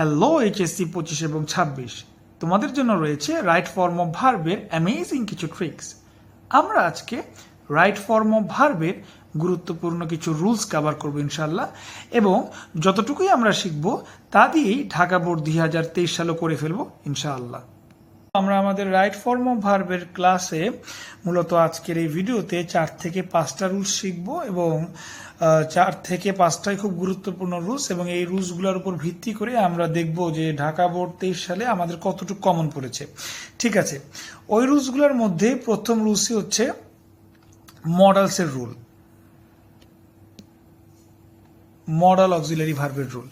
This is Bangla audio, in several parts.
হ্যালো এইচএসসি পঁচিশ এবং ছাব্বিশ। তোমাদের জন্য রয়েছে রাইট ফর্ম অফ ভার্বের অ্যামেজিং কিছু ট্রিক্স আমরা আজকে রাইট ফর্ম অফ ভার্বের গুরুত্বপূর্ণ কিছু রুলস কভার করব ইনশাল্লাহ এবং যতটুকুই আমরা শিখব, তা দিয়েই ঢাকা বোর্ড দুই হাজার তেইশ সালও করে ফেলব ইনশাআল্লাহ। আমরা আমাদের রাইট ফর্ম অফ ভার্বের ক্লাসে মূলত আজকের এই ভিডিওতে চার থেকে পাঁচটা রুলস শিখব এবং চার থেকে পাঁচটাই খুব গুরুত্বপূর্ণ রুলস এবং এই রুলসগুলোর উপর ভিত্তি করে আমরা দেখব যে ঢাকা বোর্ড তেইশ সালে আমাদের কতটুকু কমন পড়েছে। ঠিক আছে, ওই রুলসগুলোর মধ্যে প্রথম রুলসই হচ্ছে মডালসের রুল মডাল অক্সিলারি ভার্বের রুল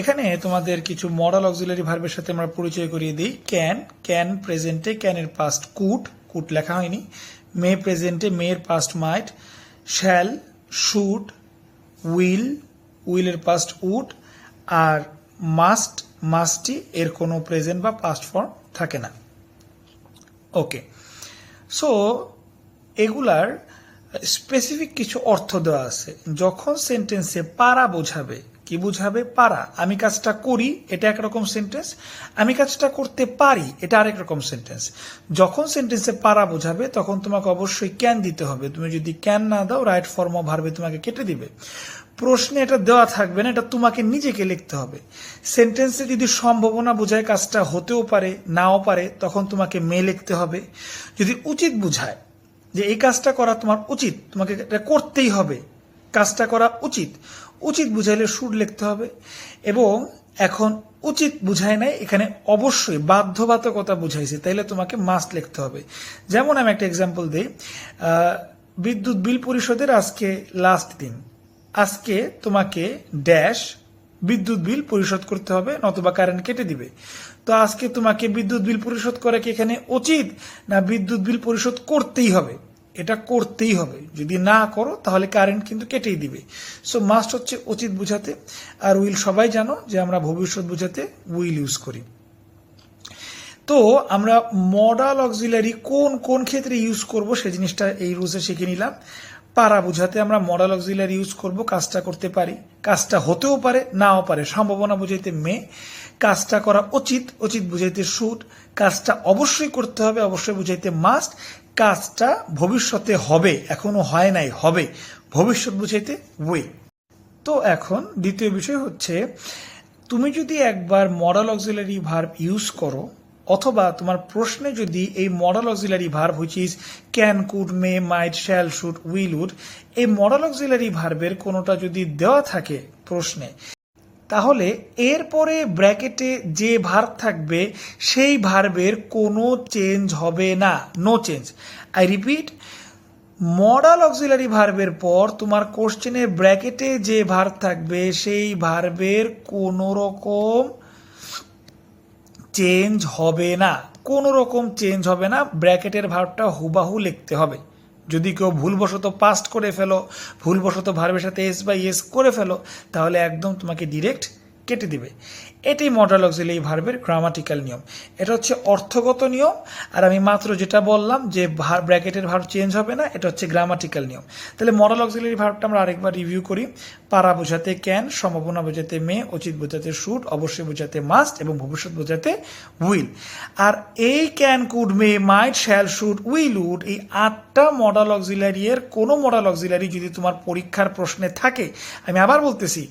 এখানে তোমাদের কিছু মডাল অক্সিলারি ভার্বের সাথে আমরা পরিচয় করিয়ে দিই। ক্যান ক্যান প্রেজেন্টে ক্যানের পাস্ট কুট কুট লেখা হয়নি। মে প্রেজেন্টে মেয়ের past might shall should will, উইলের past would আর মাস্ট মাস্টি এর কোনো প্রেজেন্ট বা পাস্ট ফর্ম থাকে না। ওকে সো এগুলার স্পেসিফিক কিছু অর্থ দেওয়া আছে। যখন সেন্টেন্সে পারা বোঝাবে কি বুঝাবে? পারা। আমি কাজটা করি, এটা একরকম সেন্টেন্স আমি কাজটা করতে পারি, এটা আরেক রকম সেন্টেন্স যখন সেন্টেন্সে পারা বোঝাবে, তখন তোমাকে অবশ্যই ক্যান দিতে হবে। তুমি যদি ক্যান না দাও রাইট ফর্ম ভার্বে তোমাকে কেটে দিবে। প্রশ্নে এটা দেওয়া থাকবে না, এটা তোমাকে নিজেকে লিখতে হবে। সেন্টেন্সে যদি সম্ভাবনা বোঝায় কাজটা হতেও পারে, নাও পারে, তখন তোমাকে মে লিখতে হবে। যদি উচিত বুঝায় যে এই কাজটা করা তোমার উচিত, তোমাকে এটা করতেই হবে। কাজটা করা উচিত। উচিত বুঝাইলে সুর লিখতে হবে এবং এখন উচিত বুঝায় নাই, এখানে অবশ্যই বাধ্যবাধকতা বুঝাইছে, তাইলে তোমাকে মাস্ট লিখতে হবে। যেমন আমি একটা এক্সাম্পল দিই বিদ্যুৎ বিল পরিশোধের আজকে লাস্ট দিন। আজকে তোমাকে ড্যাশ বিদ্যুৎ বিল পরিশোধ করতে হবে, নতুবা কারেন্ট কেটে দিবে। তো আজকে তোমাকে বিদ্যুৎ বিল পরিশোধ করা কি এখানে উচিত, না বিদ্যুৎ বিল পরিশোধ করতেই হবে? এটা করতেই হবে। যদি না করো, তাহলে কারেন্ট কিন্তু কেটেই দিবে। সো মাস্ট হচ্ছে উচিত বুঝাতে। আর উইল সবাই জানো যে আমরা ভবিষ্যৎ বুঝাতে উইল ইউজ করি। তো, আমরা মডাল অক্সিলারি কোন কোন ক্ষেত্রে ইউজ করব সে জিনিসটা এই রুলসে শিখে নিলাম। পারা বুঝাতে আমরা মডাল অক্সিলারি ইউজ করব, কাজটা করতে পারি। কাজটা হতেও পারে, নাও পারে। সম্ভাবনা বুঝাইতে মে। কাজটা করা উচিত উচিত বুঝাইতে শুট কাজটা অবশ্যই করতে হবে, অবশ্যই বুঝাইতে মাস্ট কাজটা ভবিষ্যতে হবে, এখনও হয় নাই, হবে। ভবিষ্যৎ বুঝাইতে ওয়ে তো এখন দ্বিতীয় বিষয় হচ্ছে, তুমি যদি একবার মডাল অক্সিলারি ভার্ব ইউজ করো, অথবা তোমার প্রশ্নে যদি এই modal auxiliary verb which is can could may might shall should will would এই মডাল অক্সিলারি ভার্বের কোনোটা যদি দেওয়া থাকে প্রশ্নে তাহলে এরপরে ব্র্যাকেটে যে ভার্ব থাকবে, সেই ভার্বের কোনো চেঞ্জ হবে না। No change I repeat modal auxiliary ভার্বের পর তোমার কোশ্চেনের ব্র্যাকেটে যে ভার্ব থাকবে, সেই ভার্বের কোনো রকম চেঞ্জ হবে না। কোনো রকম চেঞ্জ হবে না। ব্র্যাকেটের ভার্বটা হুবাহু লিখতে হবে। যদি কেউ ভুলবশত পাস্ট করে ফেলো, ভুলবশত ভার্বের সাথে এস বা এস করে ফেলো, তাহলে একদম তোমাকে ডিরেক্ট কেটে দিবে। এটাই মডাল অক্সিলারি ভার্বের গ্রামাটিক্যাল নিয়ম। এটা হচ্ছে অর্থগত নিয়ম, আর আমি মাত্র যেটা বললাম যে ভার ব্র্যাকেটের ভার্ব চেঞ্জ হবে না, এটা হচ্ছে গ্রামাটিক্যাল নিয়ম। তাহলে মডাল এই ভার্বটা আমরা আরেকবার রিভিউ করি। পারা বোঝাতে ক্যান সম্ভাবনা বোঝাতে মে উচিত বোঝাতে শুট, অবশ্যই বোঝাতে মাস্ট এবং ভবিষ্যৎ বোঝাতে উইল আর এই can could may might shall should will would এই আটটা মডাল অক্সিলারি এর কোনো মডাল অক্সিলারি যদি তোমার পরীক্ষার প্রশ্নে থাকে, আমি আবার বলতেছি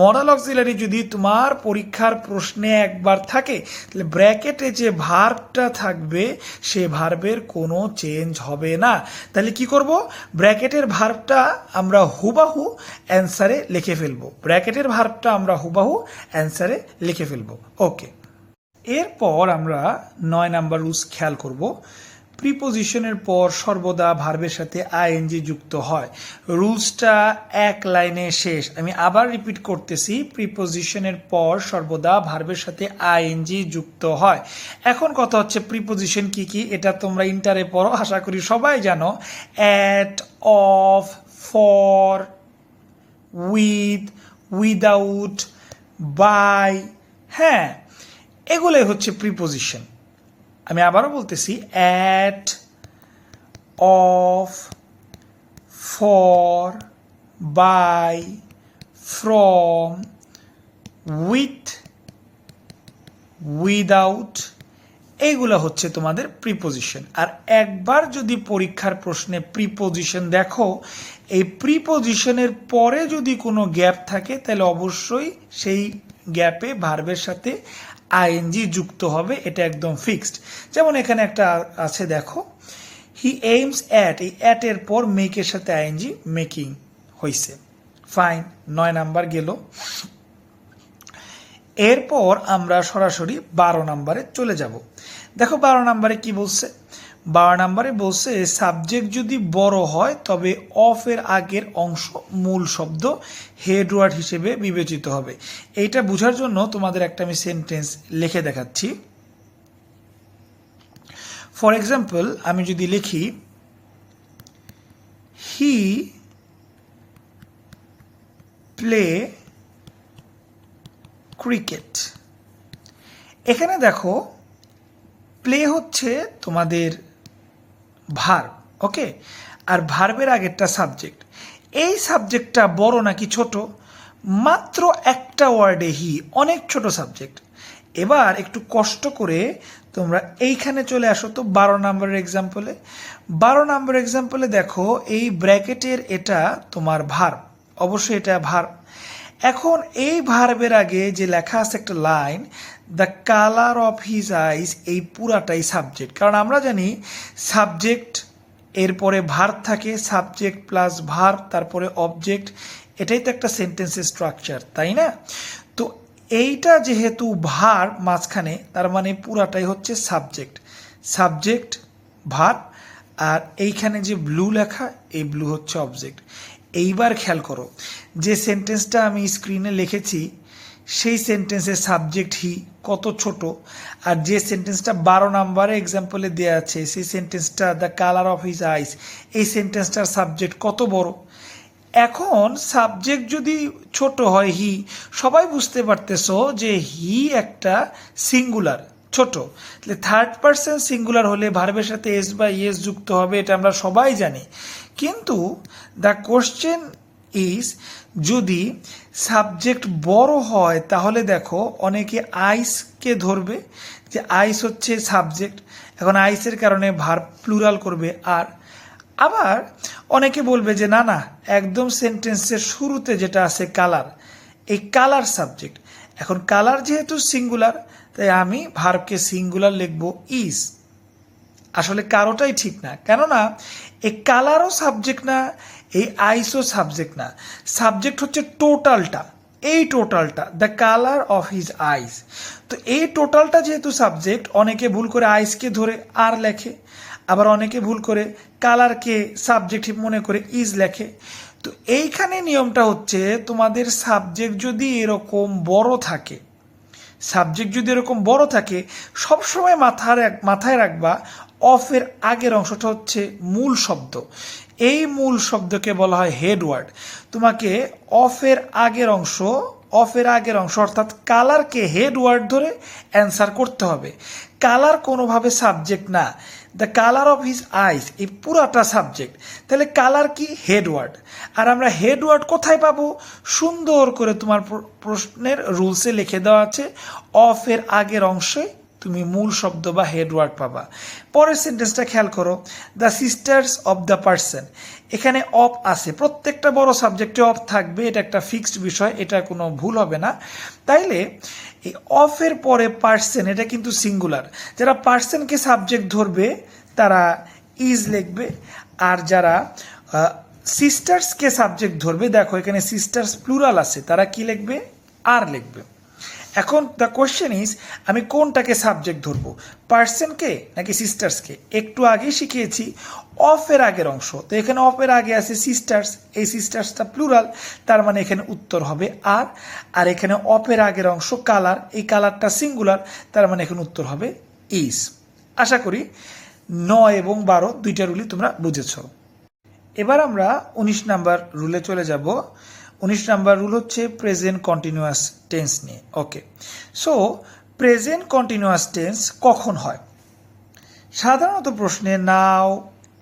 মডাল অক্সিলারি যদি তোমার পরীক্ষার প্রশ্নে একবার থাকে, তাহলে ব্র্যাকেটে যে ভার্বটা থাকবে, সে ভার্বের কোনো চেঞ্জ হবে না। তাহলে কি করব? ব্র্যাকেটের ভার্বটা আমরা হুবাহু অ্যান্সারে লিখে ফেলব। ব্র্যাকেটের ভার্বটা আমরা হুবাহু অ্যান্সারে লিখে ফেলব। ওকে এরপর আমরা নয় নাম্বার রুলস খেয়াল করব। প্রিপোজিশনের পর সর্বদা ভার্বের সাথে আইএনজি যুক্ত হয়। রুলসটা এক লাইনে শেষ। আমি আবার রিপিট করতেছি। প্রিপোজিশনের পর সর্বদা ভার্বের সাথে আইএনজি যুক্ত হয়। এখন কথা হচ্ছে প্রিপোজিশন কি কি? এটা তোমরা ইন্টারে পড়ো। আশা করি সবাই জানো। At of for with without by হ্যাঁ এগুলোই হচ্ছে প্রিপোজিশন আমি আবারও বলতেছি at of for by from with without এইগুলো হচ্ছে তোমাদের প্রিপোজিশন আর একবার যদি পরীক্ষার প্রশ্নে প্রিপোজিশন দেখো এই প্রিপোজিশনের পরে যদি কোনো গ্যাপ থাকে, তাহলে অবশ্যই সেই গ্যাপে ভার্বের সাথে আইএনজি যুক্ত হবে, এটা একদম ফিক্সড যেমন এখানে একটা আছে, দেখো হি এইমস অ্যাট এই অ্যাটের পর মেকের সাথে আইএনজি মেকিং হয়েছে ফাইন নয় নাম্বার গেল। এরপর আমরা সরাসরি বারো নাম্বারে চলে যাব। দেখো, বারো নাম্বারে কি বলছে? বারো নাম্বারে বলছে, সাবজেক্ট যদি বড় হয়, তবে অফের আগের অংশ মূল শব্দ হেডওয়ার্ড হিসেবে বিবেচিত হবে। এইটা বোঝার জন্য তোমাদের একটা আমি সেন্টেন্স লিখে দেখাচ্ছি। ফর এক্সাম্পল আমি যদি লিখি হি প্লে ক্রিকেট এখানে দেখো প্লে হচ্ছে তোমাদের ভার ওকে আর ভার্বের আগেরটা সাবজেক্ট এই সাবজেক্টটা বড় নাকি ছোট? মাত্র একটা ওয়ার্ডে হি, অনেক ছোট সাবজেক্ট এবার একটু কষ্ট করে তোমরা এইখানে চলে আসো তো বারো নম্বরের এক্সাম্পলে বারো নম্বর এক্সাম্পলে দেখো, এই ব্র্যাকেটের এটা তোমার ভার অবশ্যই এটা ভার এখন এই ভার্বের আগে যে লেখা আছে একটা line the colour of his eyes এই পুরাটাই সাবজেক্ট কারণ আমরা জানি সাবজেক্ট এরপরে ভার থাকে সাবজেক্ট প্লাস ভার তারপরে অবজেক্ট এটাই তো একটা সেন্টেন্সের স্ট্রাকচার তাই না? তো এইটা যেহেতু ভার মাঝখানে, তার মানে পুরাটাই হচ্ছে সাবজেক্ট সাবজেক্ট ভার আর এইখানে যে ব্লু লেখা, এই ব্লু হচ্ছে অবজেক্ট এইবার খেয়াল করো, যে সেন্টেন্সটা আমি স্ক্রিনে লিখেছি সেই সেন্টেন্সের সাবজেক্ট হি কত ছোট। আর যে সেন্টেন্সটা বারো নাম্বারে এক্সাম্পলে দেওয়া আছে, সেই সেন্টেন্সটা the colour of his eyes এই সেন্টেন্সটার সাবজেক্ট কত বড়? এখন সাবজেক্ট যদি ছোট হয় হি সবাই বুঝতে পারতেছো যে হি একটা সিঙ্গুলার ছোট। তাহলে থার্ড পার্সন সিঙ্গুলার হলে ভার্বের সাথে এস বা ইয়েস যুক্ত হবে, এটা আমরা সবাই জানি। কিন্তু দ্য কোশ্চেন ইজ যদি সাবজেক্ট বড় হয়, তাহলে দেখো অনেকে আইসকে ধরবে, যে আইস হচ্ছে সাবজেক্ট। এখন আইসের কারণে ভার প্লুরাল করবে আর। আবার অনেকে বলবে যে, না না, একদম সেন্টেন্সের শুরুতে যেটা আছে কালার এই কালার সাবজেক্ট এখন কালার যেহেতু সিঙ্গুলার তাই আমি ভার্বকে সিঙ্গুলার লিখব ইজ আসলে কারোটাই ঠিক না। কেননা এই কালারও সাবজেক্ট না এই আইসও সাবজেক্ট না। সাবজেক্ট হচ্ছে টোটালটা এই টোটালটা the colour of his eyes তো এই টোটালটা যেহেতু সাবজেক্ট অনেকে ভুল করে আইসকে ধরে আর লেখে। আবার অনেকে ভুল করে কালারকে সাবজেক্ট মনে করে ইজ লেখে। তো এইখানে নিয়মটা হচ্ছে, তোমাদের সাবজেক্ট যদি এরকম বড় থাকে সাবজেক্ট যদি এরকম বড় থাকে, সবসময় মাথার মাথায় রাখবা অফের আগের অংশটা হচ্ছে মূল শব্দ। এই মূল শব্দকে বলা হয় হেডওয়ার্ড। তোমাকে অফের আগের অংশ, অফের আগের অংশ অর্থাৎ কালারকে হেডওয়ার্ড ধরে অ্যান্সার করতে হবে। কালার কোনোভাবে সাবজেক্ট না। The colour of his eyes, এই পুরাটা সাবজেক্ট। তাহলে কালার কি? হেডওয়ার্ড। আর আমরা হেডওয়ার্ড কোথায় পাবো? সুন্দর করে তোমার প্রশ্নের রুলসে লিখে দেওয়া আছে, অফের আগের অংশে তুমি মূল শব্দ বা হেডওয়ার্ড পাবা। পরের সেন্টেন্সটা খেয়াল করো the sisters of the person এখানে অফ আছে। প্রত্যেকটা বড় সাবজেক্টে অফ থাকবে, এটা একটা ফিক্সড বিষয়, এটা কোনো ভুল হবে না। তাইলে এই অফের পরে পার্সন এটা কিন্তু সিঙ্গুলার যারা পার্সনকে সাবজেক্ট ধরবে, তারা ইজ লিখবে। আর যারা সিস্টার্সকে সাবজেক্ট ধরবে, দেখো এখানে সিস্টার্স প্লুরাল আছে, তারা কি লিখবে? আর লিখবে। এখন দ্য কোয়েশ্চেন ইজ আমি কোনটাকে সাবজেক্ট ধরবো? পার্সনকে নাকি সিস্টার্সকে একটু আগেই শিখিয়েছি অফের আগের অংশ। তো এখানে অফের আগে আছে সিস্টার্স এই সিস্টার্সটা প্লুরাল তার মানে এখানে উত্তর হবে আর আর এখানে অফের আগের অংশ কালার এই কালারটা সিঙ্গুলার তার মানে এখানে উত্তর হবে ইজ আশা করি নয় এবং বারো দুইটা রুলই তোমরা বুঝেছ। এবার আমরা উনিশ নাম্বার রুলে চলে যাব। উনিশ নাম্বার রুল হচ্ছে প্রেজেন্ট কন্টিনিউয়াস টেন্স নিয়ে। Okay so present continuous tense কখন হয়? সাধারণত প্রশ্নে now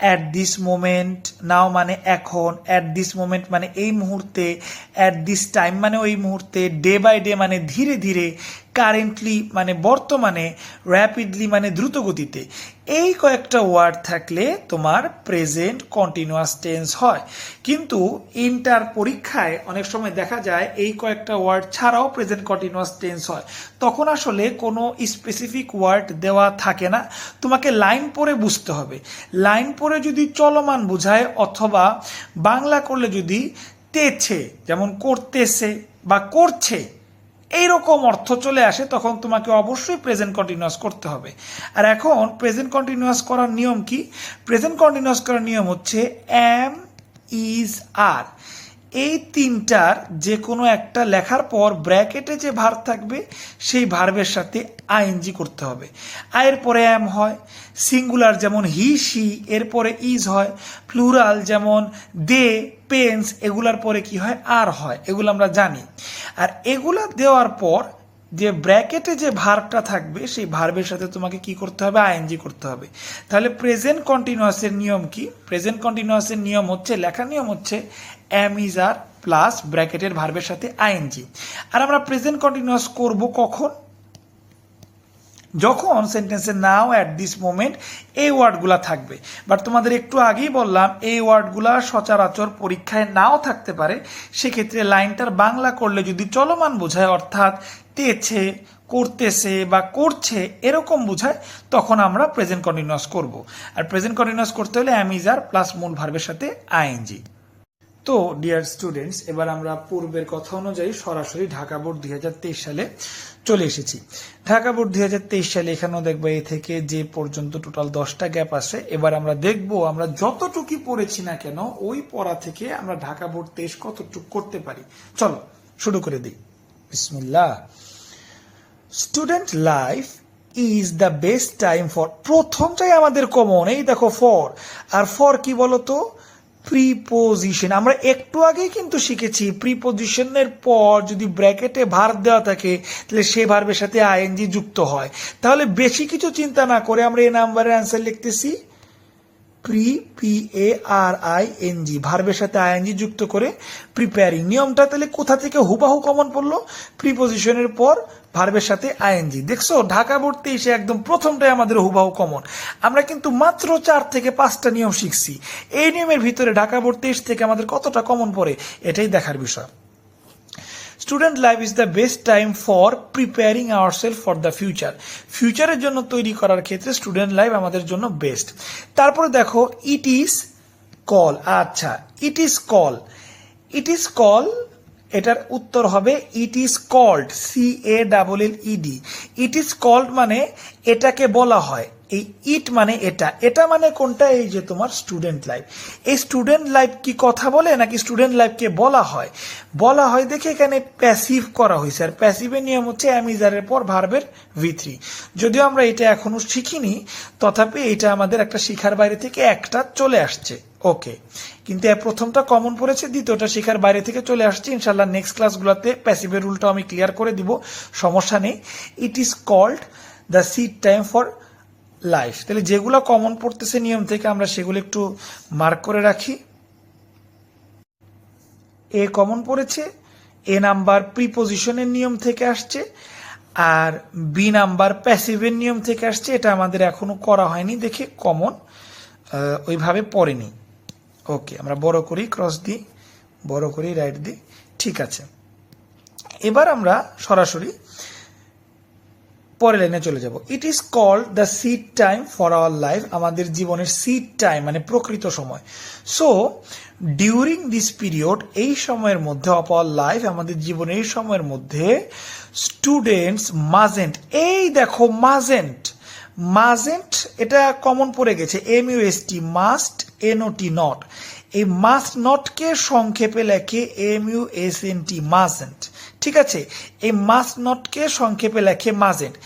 at this moment now মানে এখন অ্যাট দিস মোমেন্ট মানে এই মুহূর্তে অ্যাট দিস টাইম মানে ওই মুহূর্তে ডে বাই ডে মানে ধীরে ধীরে কারেন্টলি মানে বর্তমানে র্যাপিডলি মানে দ্রুত গতিতে এই কয়েকটা ওয়ার্ড থাকলে তোমার প্রেজেন্ট কন্টিনিউয়াস টেন্স হয়। কিন্তু ইন্টার পরীক্ষায় অনেক সময় দেখা যায়, এই কয়েকটা ওয়ার্ড ছাড়াও প্রেজেন্ট কন্টিনিউয়াস টেন্স হয়। তখন আসলে কোনো স্পেসিফিক ওয়ার্ড দেওয়া থাকে না। তোমাকে লাইন পরে বুঝতে হবে। লাইন পরে যদি চলমান বোঝায়, অথবা বাংলা করলে যদি তেছে, যেমন করতেছে বা করছে এইরকম অর্থ চলে আসে, তখন তোমাকে অবশ্যই প্রেজেন্ট কন্টিনিউয়াস করতে হবে। আর এখন প্রেজেন্ট কন্টিনিউয়াস করার নিয়ম কি? প্রেজেন্ট কন্টিনিউয়াস করার নিয়ম হচ্ছে এম ইজ আর এই তিনটার যে কোনো একটা লেখার পর ব্র্যাকেটে যে ভার থাকবে, সেই ভার্বের সাথে আইএনজি করতে হবে। আয়ের পরে এম হয় সিঙ্গুলার যেমন হি সি এরপরে ইজ হয় প্লুরাল যেমন দে পেন্স এগুলার পরে কি হয়? আর হয়, এগুলো আমরা জানি। আর এগুলা দেওয়ার পর যে ব্র্যাকেটে যে ভার্বটা থাকবে, সেই ভার্বের সাথে তোমাকে কি করতে হবে? আইএনজি করতে হবে। তাহলে প্রেজেন্ট কন্টিনিউয়াসের নিয়ম কি? প্রেজেন্ট কন্টিনিউয়াসের নিয়ম হচ্ছে, লেখার নিয়ম হচ্ছে এম ইজ আর প্লাস ব্র্যাকেটের ভার্বের সাথে আইএনজি আর আমরা প্রেজেন্ট কন্টিনিউয়াস করব কখন? যখন সেন্টেন্সে নাও অ্যাট দিস মোমেন্ট এই ওয়ার্ডগুলা থাকবে। বাট তোমাদের একটু আগেই বললাম, এই ওয়ার্ডগুলা সচরাচর পরীক্ষায় নাও থাকতে পারে। সেক্ষেত্রে লাইনটার বাংলা করলে যদি চলমান বোঝায়, অর্থাৎ তেছে, করতেছে বা করছে এরকম বোঝায়, তখন আমরা প্রেজেন্ট কন্টিনিউয়াস করব। আর প্রেজেন্ট কন্টিনিউয়াস করতে হলে অ্যামিজার প্লাস মূল ভার্বের সাথে আইএনজি তো ডিয়ার স্টুডেন্টস এবার আমরা পূর্বের কথা অনুযায়ী সরাসরি ঢাকা বোর্ড দুই হাজার তেইশ সালে চলে এসেছি। ঢাকা বোর্ড দুই হাজার তেইশ সালে এখানেও দেখব এ থেকে যে পর্যন্ত টোটাল দশটা গ্যাপ আছে। এবার আমরা দেখব আমরা যতটুকু পড়েছি না কেন ওই পড়া থেকে আমরা ঢাকা বোর্ড তেইশ কতটুকু করতে পারি। চলো, শুরু করে দিই। বিসমিল্লাহ। Student life is the best time for প্রথমটাই আমাদের কমন, এই দেখো ফর। আর ফর কি বলতো? প্রিপোজিশন আমরা একটু আগেই কিন্তু শিখেছি প্রিপোজিশনের পর যদি ব্র্যাকেটে ভার দেওয়া থাকে, তাহলে সে ভার্বের সাথে আইএনজি যুক্ত হয়। তাহলে বেশি কিছু চিন্তা না করে আমরা এই নাম্বারের অ্যান্সার লিখতেছি। Pre P A R I N G ভার্বের সাথে আইএনজি যুক্ত করে প্রিপেয়ারিং নিয়মটা তাহলে কোথা থেকে হুবাহু কমন পড়ল? প্রিপোজিশনের পর ভার্বের সাথে আইএনজি দেখছ, ঢাকা পড়তে এসে একদম প্রথমটাই আমাদের হুবাহু কমন আমরা কিন্তু মাত্র চার থেকে পাঁচটা নিয়ম শিখছি। এই নিয়মের ভিতরে ঢাকা পড়তে এসে থেকে আমাদের কতটা কমন পড়ে, এটাই দেখার বিষয়। Student life is the best time for preparing our self for the future ফিউচারের জন্য তৈরি করার ক্ষেত্রে স্টুডেন্ট লাইফ আমাদের জন্য বেস্ট তারপরে দেখো ইট ইজ কল আচ্ছা it is call it is call এটার উত্তর হবে it is called C A double L E D it is called মানে এটাকে বলা হয়। এই ইট মানে এটা। এটা মানে কোনটা? এই যে তোমার স্টুডেন্ট লাইফ এই স্টুডেন্ট লাইফ কি কথা বলে নাকি স্টুডেন্ট লাইফকে বলা হয়? বলা হয়, দেখে এখানে প্যাসিভ করা হয়েছে। আর প্যাসিভের নিয়ম হচ্ছে অ্যামিজারের পর ভার্বের ভি থ্রি যদিও আমরা এটা এখনও শিখিনি, তথাপি এটা আমাদের একটা শিখার বাইরে থেকে একটা চলে আসছে। ওকে কিন্তু প্রথমটা কমন পড়েছে, দ্বিতীয়টা শিখার বাইরে থেকে চলে আসছে। ইনশাল্লাহ নেক্সট ক্লাসগুলোতে প্যাসিভের রুলটাও আমি ক্লিয়ার করে দিব। সমস্যা নেই। It is called the seed time for life তাহলে যেগুলো কমন পড়তেছে নিয়ম থেকে আমরা সেগুলো একটু মার্ক করে রাখি। এ কমন পড়েছে এ নাম্বার প্রিপোজিশনের নিয়ম থেকে আসছে, আর বি নাম্বার প্যাসিভের নিয়ম থেকে আসছে। এটা আমাদের এখনও করা হয়নি দেখে কমন ওইভাবে পড়েনি। ওকে আমরা বড় করি ক্রস দিই, বড় করি রাইট দিই, ঠিক আছে। এবার আমরা সরাসরি পরে লাইনে চলে যাব। It is called the seed time for our life আমাদের জীবনের সিট টাইম মানে প্রকৃত সময়। সো ডিউরিং দিস পিরিয়ড এই সময়ের মধ্যে অফ আওয়ার লাইফ আমাদের জীবনের এই সময়ের মধ্যে স্টুডেন্টস মাজেন্ট এই দেখো মাজেন্ট মাজেন্ট এটা কমন পড়ে গেছে। M U S T must N O T not এই মাস্ট নটকে সংক্ষেপে লেখে? M U S N T mustn't ঠিক আছে? এই মাস্ট নটকে সংক্ষেপে লেখে মাজেন্ট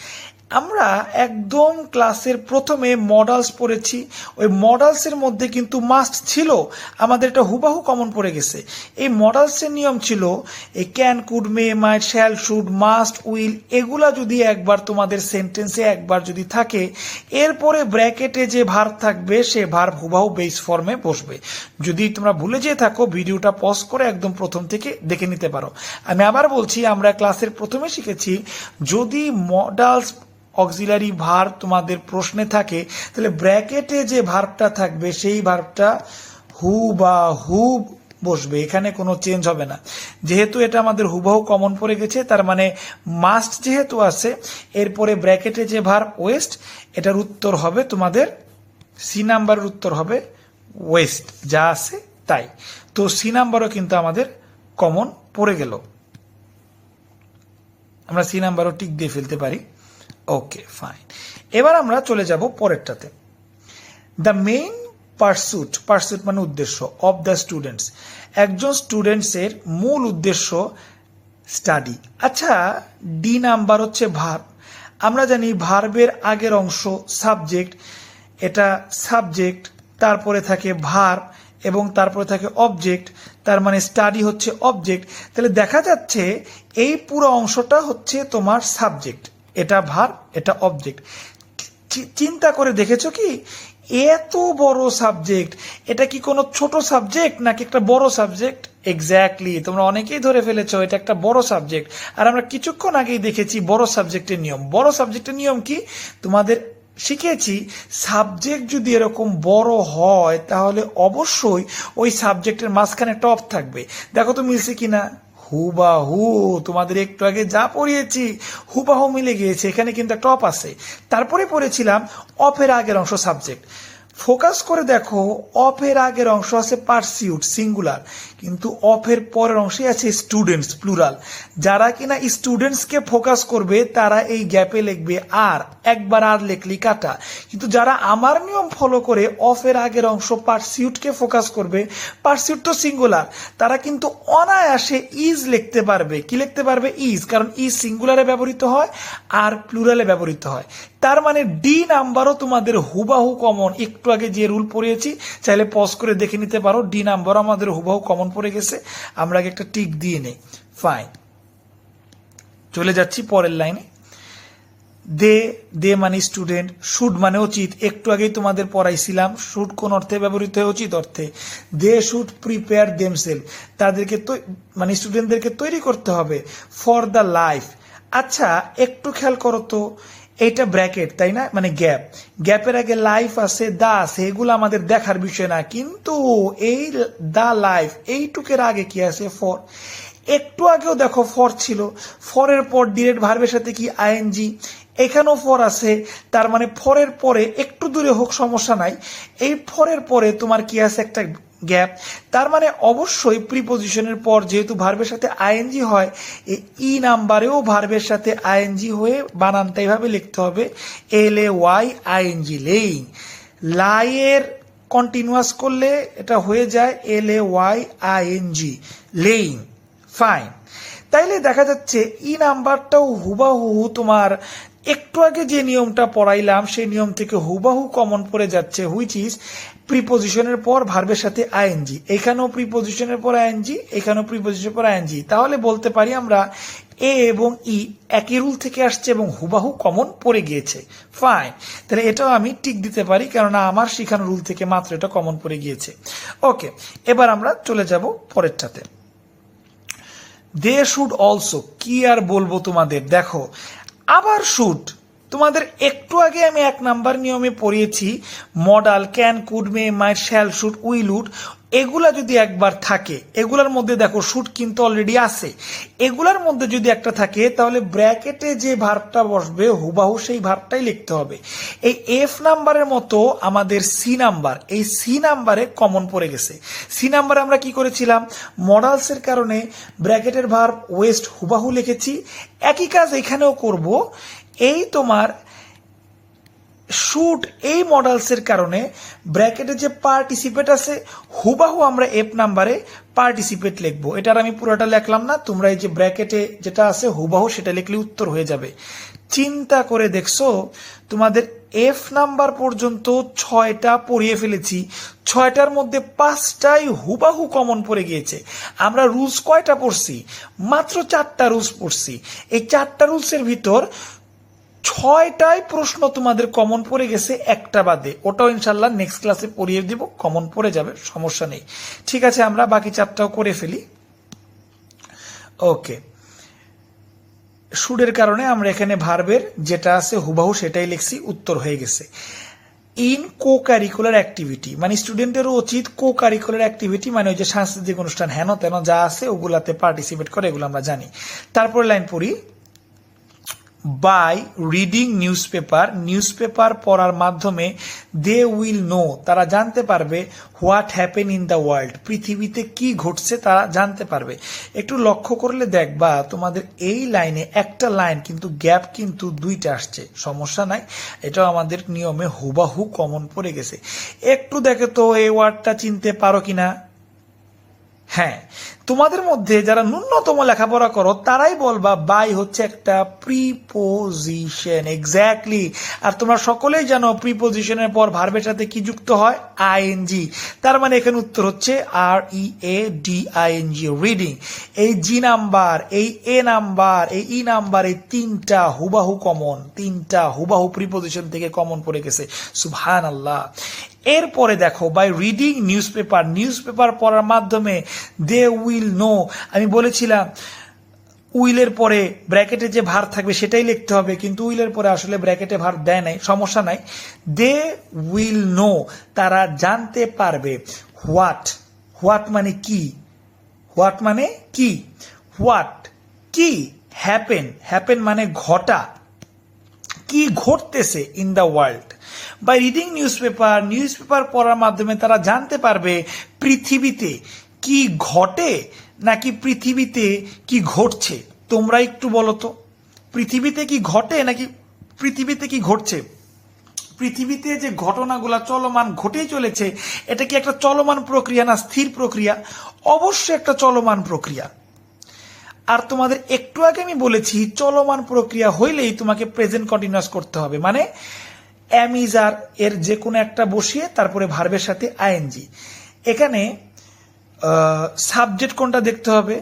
আমরা একদম ক্লাসের প্রথমে মডালস পড়েছি। ওই মডালসের মধ্যে কিন্তু মাস্ট ছিল। আমাদের এটা হুবাহু কমন পড়ে গেছে। এই মডালসের নিয়ম ছিল এই can could may might shall should must will এগুলা যদি একবার তোমাদের সেন্টেন্সে একবার যদি থাকে, এরপরে ব্র্যাকেটে যে ভার থাকবে, সে ভার হুবাহু বেস ফর্মে বসবে। যদি তোমরা ভুলে যেয়ে থাকো, ভিডিওটা পজ করে একদম প্রথম থেকে দেখে নিতে পারো। আমি আবার বলছি, আমরা ক্লাসের প্রথমে শিখেছি, যদি মডালস অক্সিলারি ভার তোমাদের প্রশ্নে থাকে, তাহলে ব্র্যাকেটে যে ভার্বটা থাকবে, সেই ভার্বটা হু বা হু বসবে, এখানে কোনো চেঞ্জ হবে না। যেহেতু এটা আমাদের হুবহু কমন পড়ে গেছে, তার মানে মাস্ট যেহেতু আছে, এরপরে ব্র্যাকেটে যে ভার ওয়েস্ট এটার উত্তর হবে তোমাদের সি নাম্বারের উত্তর হবে ওয়েস্ট যা আছে তাই। তো সি নাম্বারও কিন্তু আমাদের কমন পড়ে গেল। আমরা সি নাম্বারও টিক দিয়ে ফেলতে পারি। ওকে ফাইন এবার আমরা চলে যাব পরেরটাতে। দ্য মেইন পার্সুট পার্সুট মানে উদ্দেশ্য অফ দ্য স্টুডেন্টস একজন স্টুডেন্টসের মূল উদ্দেশ্য স্টাডি আচ্ছা ডি নাম্বার হচ্ছে ভার্ব আমরা জানি ভার্বের আগের অংশ সাবজেক্ট এটা সাবজেক্ট তারপরে থাকে ভার্ব এবং তারপরে থাকে অবজেক্ট তার মানে স্টাডি হচ্ছে অবজেক্ট তাহলে দেখা যাচ্ছে এই পুরো অংশটা হচ্ছে তোমার সাবজেক্ট এটা ভার, এটা অবজেক্ট চিন্তা করে দেখেছ কি? এত বড় সাবজেক্ট এটা কি কোনো ছোট সাবজেক্ট নাকি একটা বড় সাবজেক্ট এক্স্যাক্টলি তোমরা অনেকেই ধরে ফেলেছো, এটা একটা বড় সাবজেক্ট আর আমরা কিছুক্ষণ আগেই দেখেছি বড় সাবজেক্টের নিয়ম। বড় সাবজেক্টের নিয়ম কি? তোমাদের শিখেছি সাবজেক্ট যদি এরকম বড় হয়, তাহলে অবশ্যই ওই সাবজেক্টের মাঝখানে টপ থাকবে। দেখো তো মিলছে কিনা? হুবাহু, তোমাদের একটু আগে যা পড়িয়েছি, হুবাহু মিলে গিয়েছে, এখানে কিন্তু টপ আছে। তারপরে পড়েছিলাম অফের আগের অংশ সাবজেক্ট। ফোকাস করে দেখো অফের আগের অংশ আছে পার্সিউট, সিঙ্গুলার। কিন্তু অফের পরের অংশে আছে স্টুডেন্টস প্লুরাল যারা কিনা স্টুডেন্টসকে ফোকাস করবে, তারা এই গ্যাপে লিখবে আর একবার আর লেখলি কাটা। কিন্তু যারা আমার নিয়ম ফলো করে অফের আগের অংশ পার্সিউটকে ফোকাস করবে পার্সিউট তো সিঙ্গুলার তারা কিন্তু অনায়াসে ইজ লিখতে পারবে। কি লিখতে পারবে? ইজ কারণ ইজ সিঙ্গুলারে ব্যবহৃত হয় আর প্লুরালে ব্যবহৃত হয়। তার মানে ডি নাম্বারও তোমাদের হুবাহু কমন একটু আগে যে রুল পড়িয়েছি, চাইলে পজ করে দেখে নিতে পারো ডি নাম্বারও আমাদের হুবাহু কমন পড়ে গেছে, আমরা আগে একটা টিক দিয়ে নেই। ফাইন চলে যাচ্ছি পরের লাইনে। দে দে মানে স্টুডেন্ট শুড মানে উচিত। একটু আগেই তোমাদের পড়াইছিলাম শুড কোন অর্থে ব্যবহৃত হয় উচিত অর্থে? দে শুড প্রিপেয়ার দেমসেল তাদেরকে মানে স্টুডেন্টদেরকে তৈরি করতে হবে ফর দ্য লাইফ আচ্ছা একটু খেয়াল করো তো এইটা ব্র্যাকেট তাই না? মানে গ্যাপ গ্যাপের আগে লাইফ আছে, দা আছে, এগুলো আমাদের দেখার বিষয় না। কিন্তু এই দা লাইফ এইটুকের আগে কি আছে? ফর একটু আগেও দেখো ফর ছিল। ফরের পর ডিরেক্ট ভার্বের সাথে কি? আইএনজি এখানেও ফর আছে। তার মানে ফরের পরে একটু দূরে হোক, সমস্যা নাই। এই ফরের পরে তোমার কি আছে? একটা গ্যাপ তার মানে অবশ্যই প্রিপোজিশনের পর যেহেতু ভার্বের সাথে আইএনজি হয় ই নাম্বারেও ভার্বের সাথে আইএনজি হয়ে বানানটা এইভাবে লিখতে হবে। L A Y ING laying. লাইয়ের continuous করলে এটা হয়ে যায় L A Y ING laying. Fine তাইলে দেখা যাচ্ছে ই নাম্বারটাও হুবাহু তোমার একটু আগে যে নিয়মটা পড়াইলাম, সেই নিয়ম থেকে হুবাহু কমন পড়ে যাচ্ছে হুইচ ইজ প্রিপোজিশনের পর ভার্বের সাথে আইএনজি এখানেও প্রিপোজিশনের পর আইএনজি এখানেও প্রিপোজিশনের পর আইএনজি তাহলে বলতে পারি আমরা এ এবং ই একই রুল থেকে আসছে এবং হুবাহু কমন পড়ে গিয়েছে। ফাইন তাহলে এটাও আমি টিক দিতে পারি, কেননা আমার শিখানো রুল থেকে মাত্র এটা কমন পড়ে গিয়েছে। ওকে এবার আমরা চলে যাব পরেরটাতে। দে শুড অলসো কি আর বলব তোমাদের? দেখো, আবার শুট তোমাদের একটু আগে আমি এক নাম্বার নিয়মে পড়িয়েছি modal can could may might shall should will would এগুলা যদি একবার থাকে, এগুলার মধ্যে দেখো শুট কিন্তু অলরেডি আছে। এগুলার মধ্যে যদি একটা থাকে, তাহলে ব্র্যাকেটে যে ভার্বটা বসবে, হুবাহু সেই ভার্বটাই লিখতে হবে। এই এফ নাম্বারের মতো আমাদের সি নাম্বার, এই সি নাম্বারে কমন পড়ে গেছে। সি নাম্বারে আমরা কি করেছিলাম? মডালসের কারণে ব্র্যাকেটের ভার্ব ওয়েস্ট হুবাহু লিখেছি। একই কাজ এখানেও করব। এই তোমার শুট এই মডেলসের কারণে ব্র্যাকেটে যে পার্টিসিপেট আছে, হুবাহু আমরা এফ নাম্বারে পার্টিসিপেট লিখব। এটার আমি পুরোটা লিখলাম না, তোমরা এই যে ব্র্যাকেটে যেটা আছে, হুবাহু সেটা লিখলে উত্তর হয়ে যাবে। চিন্তা করে দেখছ, তোমাদের এফ নাম্বার পর্যন্ত ছয়টা পড়িয়ে ফেলেছি, ছয়টার মধ্যে পাঁচটাই হুবাহু কমন পড়ে গিয়েছে। আমরা রুলস কয়টা পড়ছি? মাত্র চারটা রুলস পড়ছি। এই চারটা রুলসের ভিতর ছয়টাই প্রশ্ন তোমাদের কমন পড়ে গেছে, একটা বাদে। ওটাও ইনশাল্লাহ নেক্সট ক্লাসে পড়িয়ে দিব কমন পড়ে যাবে, সমস্যা নেই। ঠিক আছে, আমরা বাকি চারটাও করে ফেলি। ওকে সুরের কারণে আমরা এখানে ভার্বের যেটা আছে, হুবাহু সেটাই লিখছি, উত্তর হয়ে গেছে। ইন কো কারিকুলার অ্যাক্টিভিটি মানে স্টুডেন্টেরও উচিত কো কারিকুলার অ্যাক্টিভিটি মানে ওই যে সাংস্কৃতিক অনুষ্ঠান হেন তেন যা আছে, ওগুলাতে পার্টিসিপেট করে, এগুলো আমরা জানি। তারপরে লাইন পড়ি। By reading newspaper newspaper পড়ার মাধ্যমে দে উইল নো তারা জানতে পারবে what happen in the world পৃথিবীতে কি ঘটছে তারা জানতে পারবে। একটু লক্ষ্য করলে দেখবা তোমাদের এই লাইনে একটা লাইন কিন্তু গ্যাপ কিন্তু দুইটা আসছে, সমস্যা নাই, এটাও আমাদের নিয়মে হুবাহু কমন পড়ে গেছে। একটু দেখে তো এই ওয়ার্ডটা চিনতে পারো কিনা? হ্যাঁ তোমাদের মধ্যে যারা ন্যূনতম লেখাপড়া করো, তারাই বলবা, বাই হচ্ছে একটা প্রিপোজিশন এক্স্যাক্টলি আর তোমরা সকলেই জানো প্রিপোজিশনের পর ভার্বের সাথে কি যুক্ত হয়? আইএনজি তার মানে এখানে উত্তর হচ্ছে R E A D ING reading এই জি নাম্বার এই এ নাম্বার এই ই নাম্বার এই তিনটা হুবাহু কমন তিনটা হুবাহু প্রিপোজিশন থেকে কমন পড়ে গেছে। সুবহান আল্লাহ এরপরে দেখো by reading newspaper newspaper পড়ার মাধ্যমে দে উইল নো আমি বলেছিলাম, উইলের পরে ব্র্যাকেটে যে ভার থাকবে সেটাই লিখতে হবে, কিন্তু উইলের পরে আসলে ব্র্যাকেটে ভার দেয় নাই, সমস্যা নাই। দে উইল নো তারা জানতে পারবে। হোয়াট হোয়াট মানে কি? হোয়াট মানে কি? হোয়াট কি? হ্যাপেন হ্যাপেন মানে ঘটা। কি ঘটতেছে in the world by reading newspaper newspaper পড়ার মাধ্যমে তারা জানতে পারবে পৃথিবীতে কি ঘটে নাকি পৃথিবীতে কি ঘটছে? তোমরা একটু বলো তো। পৃথিবীতে কি ঘটে নাকি পৃথিবীতে কি ঘটছে? পৃথিবীতে যে ঘটনাগুলো চলমান ঘটেই চলেছে, এটা কি একটা চলমান প্রক্রিয়া না স্থির প্রক্রিয়া? অবশ্যই একটা চলমান প্রক্রিয়া। আর তোমাদের একটু আগে আমি বলেছি, চলমান প্রক্রিয়া হইলেই তোমাকে প্রেজেন্ট কন্টিনিউয়াস করতে হবে। মানে অ্যামিজার এর যে কোনো একটা বসিয়ে তারপরে ভার্বের সাথে আইএনজি এখানে সাবজেক্ট কোনটা দেখতে হবে?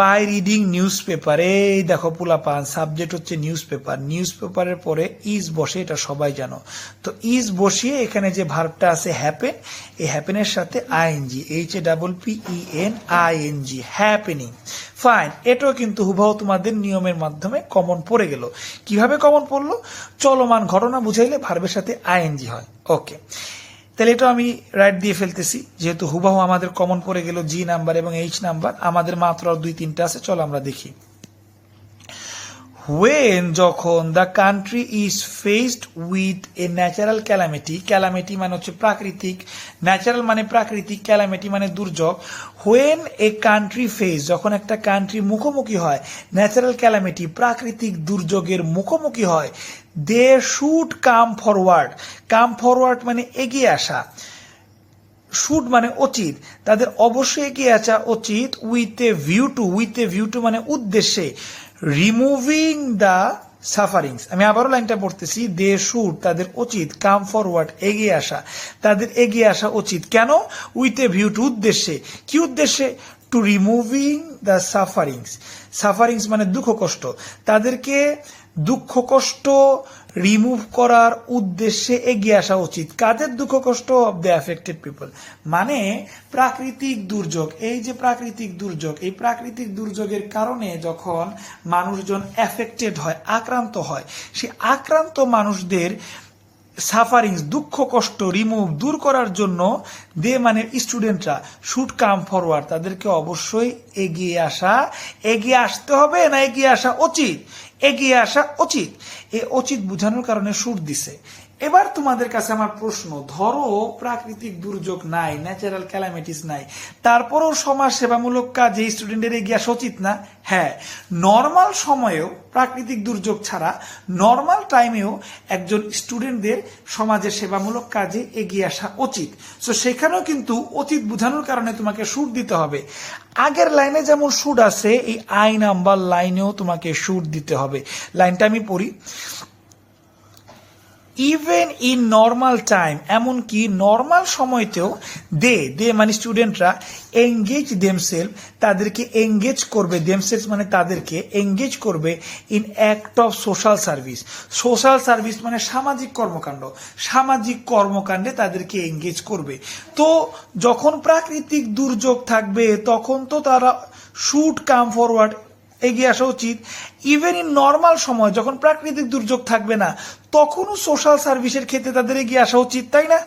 বাই রিডিং নিউজ পেপার এই দেখো পুলাপান সাবজেক্ট হচ্ছে নিউজ পেপার নিউজ পেপারের পরে ইজ বসে, এটা সবাই জানো। তো ইজ বসিয়ে এখানে যে ভার্বটা আছে হ্যাপেন এই হ্যাপেনের সাথে ING H A double P E N ING happening fine এটাও কিন্তু হুবাহু তোমাদের নিয়মের মাধ্যমে কমন পড়ে গেল। কীভাবে কমন পড়ল? চলমান ঘটনা বুঝাইলে ভার্বের সাথে আইএনজি হয়। ওকে তাহলে এটা আমি রাইট দিয়ে ফেলতেছি, যেহেতু হুবাহু আমাদের কমন পড়ে গেল জি নাম্বার এবং এইচ নাম্বার আমাদের মাত্র দুই তিনটা আছে, চলো আমরা দেখি। When যখন the country is faced with a natural calamity calamity মানে হচ্ছে প্রাকৃতিক ন্যাচারাল মানে প্রাকৃতিক ক্যালামিটি মানে দুর্যোগ হোয়েন এ কান্ট্রি ফেস যখন একটা কান্ট্রি মুখোমুখি হয় ন্যাচারাল ক্যালামিটি প্রাকৃতিক দুর্যোগের মুখোমুখি হয় they should come forward come forward মানে এগিয়ে আসা শুড মানে উচিত তাদের অবশ্যই এগিয়ে আসা উচিত with a view to with a view to মানে উদ্দেশ্যে রিমুভিং দ্য সাফারিংস আমি আবারও লাইনটা পড়তেছি দে শুড তাদের উচিত কাম ফরওয়ার্ড এগিয়ে আসা। তাদের এগিয়ে আসা উচিত। কেন? উইথ এ ভিউ টু উদ্দেশ্যে। কি উদ্দেশ্যে? To removing the sufferings sufferings মানে দুঃখ কষ্ট। তাদেরকে দুঃখ কষ্ট রিমুভ করার উদ্দেশ্যে এগিয়ে আসা উচিত। কাদের দুঃখ, কষ্ট অব দ্য অ্যাফেক্টেড পিপল মানে প্রাকৃতিক দুর্যোগ। এই যে প্রাকৃতিক দুর্যোগ, এই প্রাকৃতিক দুর্যোগের কারণে যখন মানুষজন অ্যাফেক্টেড হয়, আক্রান্ত হয়, সে আক্রান্ত মানুষদের সাফারিংস দুঃখ, কষ্ট রিমুভ দূর করার জন্য দে মানে স্টুডেন্টরা শুড কাম ফরওয়ার্ড তাদেরকে অবশ্যই এগিয়ে আসা, এগিয়ে আসতে হবে না এগিয়ে আসা উচিত? এগিয়ে আসা উচিত। এই উচিত বোঝানোর কারণে সুর দিছে। এবার তোমাদের কাছে আমার প্রশ্ন, ধরো প্রাকৃতিক দুর্যোগ নাই ন্যাচারাল ক্যালামিটিস নাই, তারপরেও সমাজ সেবামূলক কাজে স্টুডেন্টের এগিয়ে আসা উচিত না? হ্যাঁ নর্মাল সময়েও প্রাকৃতিক দুর্যোগ ছাড়া নর্মাল টাইমেও একজন স্টুডেন্টদের সমাজের সেবামূলক কাজে এগিয়ে আসা উচিত। সো সেখানেও কিন্তু অতীত বোঝানোর কারণে তোমাকে সুর দিতে হবে। আগের লাইনে যেমন সুর আছে, এই আই নাম্বার লাইনেও তোমাকে সুর দিতে হবে। লাইনটা আমি পড়ি। ইভেন ইন নর্মাল টাইম এমনকি নর্মাল সময়তেও দে দে মানে স্টুডেন্টরা এঙ্গেজ দেমসেলফ তাদেরকে এঙ্গেজ করবে দেমসেলস মানে তাদেরকে এঙ্গেজ করবে in act of social service social service মানে সামাজিক কর্মকাণ্ড। সামাজিক কর্মকাণ্ডে তাদেরকে এঙ্গেজ করবে। তো যখন প্রাকৃতিক দুর্যোগ থাকবে, তখন তো তারা শুড কাম ফরওয়ার্ড এগিয়ে আসা উচিত। ইভেন ইন নর্মাল সময়, যখন প্রাকৃতিক দুর্যোগ থাকবে না, তখনও সোশ্যাল সার্ভিসের ক্ষেত্রে তাদের এগিয়ে আসা উচিত, তাই না?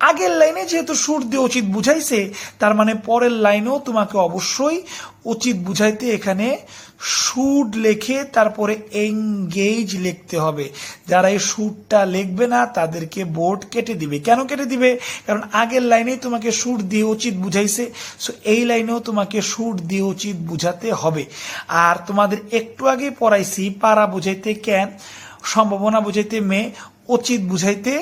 আগের লাইনে যেহেতু সুর দিয়ে উচিত বুঝাইছে, তার মানে পরের লাইনেও তোমাকে অবশ্যই উচিত বুঝাইতে এখানে শুড লেখে, তারপরে এঙ্গেজ লিখতে হবে। যারা এই শুটটা লিখবে না, তাদেরকে বোর্ড কেটে দিবে। কেন কেটে দিবে? কারণ আগের লাইনেই তোমাকে সুর দিয়ে উচিত বুঝাইছে সো এই লাইনেও তোমাকে সুর দিয়ে উচিত বুঝাতে হবে। আর তোমাদের একটু আগে পড়াইছি পারা বুঝাইতে ক্যান সম্ভাবনা বুঝাইতে মেয়ে উচিত বুঝাইতে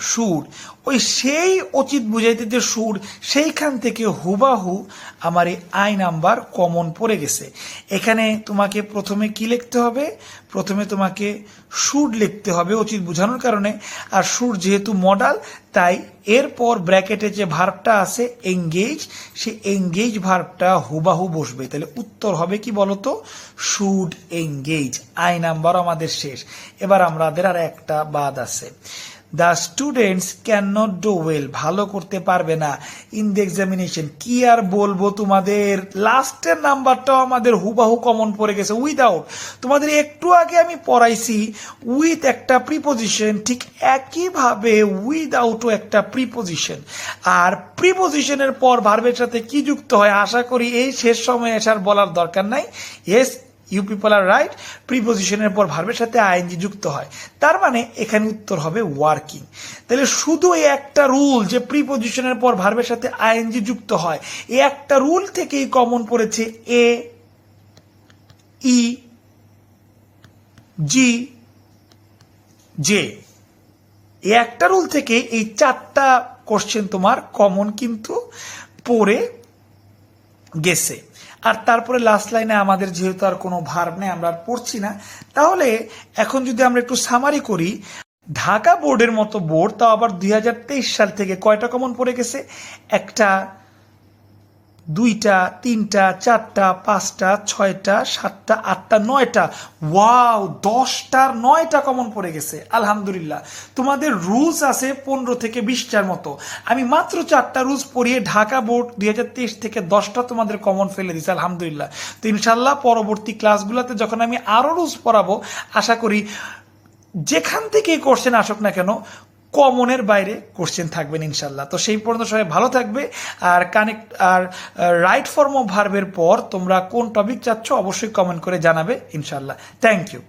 সুর। ওই সেই অচিত বুঝাইতে যে সুর, সেইখান থেকে হুবাহু আমার এই আই নাম্বার কমন পড়ে গেছে। এখানে তোমাকে প্রথমে কি লিখতে হবে? প্রথমে তোমাকে সুর লিখতে হবে উচিত বোঝানোর কারণে। আর সুর যেহেতু মডাল তাই এরপর ব্র্যাকেটে যে ভার্বটা আছে এঙ্গেজ সে এঙ্গেজ ভার্বটা হুবাহু বসবে। তাহলে উত্তর হবে কি বলতো? শুড এঙ্গেজ আই নাম্বার আমাদের শেষ। এবার আমাদের আর একটা বাদ আছে। The students can not do well ভালো করতে পারবে না। ইন দ্য এক্সামিনেশন কি আর বলব তোমাদের? লাস্টের নাম্বারটাও আমাদের হুবাহু কমন পড়ে গেছে উইদাউট তোমাদের একটু আগে আমি পড়াইছি উইথ একটা প্রিপোজিশন ঠিক একইভাবে উইদাউটও একটা প্রিপোজিশন আর প্রিপোজিশনের পর ভার্বের সাথে কি যুক্ত হয়, আশা করি এই শেষ সময়ে এসার বলার দরকার নাই। Yes you people are right, প্রিপোজিশনের পর ভার্বের সাথে আইএনজি যুক্ত হয়। তার মানে এখানে উত্তর হবে ওয়ার্কিং। তাহলে শুধু এই একটা রুল যে প্রিপোজিশনের পর ভার্বের সাথে আইএনজি যুক্ত হয় এই একটা রুল থেকেই কমন পড়েছে এ, ই, জি, জে। এই একটা রুল থেকে এই চারটা কোশ্চেন তোমার কমন কিন্তু পড়ে গেছে। আর তারপরে লাস্ট লাইনে আমাদের যেহেতু আর কোনো ভার্ব নেই, আমরা আর পড়ছি না, তাহলে এখন যদি আমরা একটু সামারি করি, ঢাকা বোর্ডের মতো বোর্ড তাও আবার দুই হাজার তেইশ সাল থেকে কয়টা কমন পড়ে গেছে? একটা দুইটা, তিনটা, চারটা, পাঁচটা, ছয়টা, সাতটা, আটটা, নয়টা। ওয়াও, দশটার নয়টা কমন পড়ে গেছে। আলহামদুলিল্লাহ। তোমাদের রুলস আছে পনেরো থেকে বিশটার মতো। আমি মাত্র চারটা রুলস পড়িয়ে ঢাকা বোর্ড দুই হাজার তেইশ থেকে দশটা তোমাদের কমন ফেলে দিছি আলহামদুলিল্লাহ। তো ইনশাল্লাহ পরবর্তী ক্লাসগুলোতে যখন আমি আরও রুলস পড়াবো, আশা করি যেখান থেকে কোশ্চেন আসুক না কেন কমনের বাইরে কোশ্চেন থাকবেন ইনশাল্লাহ তো সেই পর্যন্ত সবাই ভালো থাকবে। আর কানেক্ট আর রাইট ফর্ম অফ ভার্বের পর তোমরা কোন টপিক চাচ্ছ অবশ্যই কমেন্ট করে জানাবে ইনশাল্লাহ থ্যাংক ইউ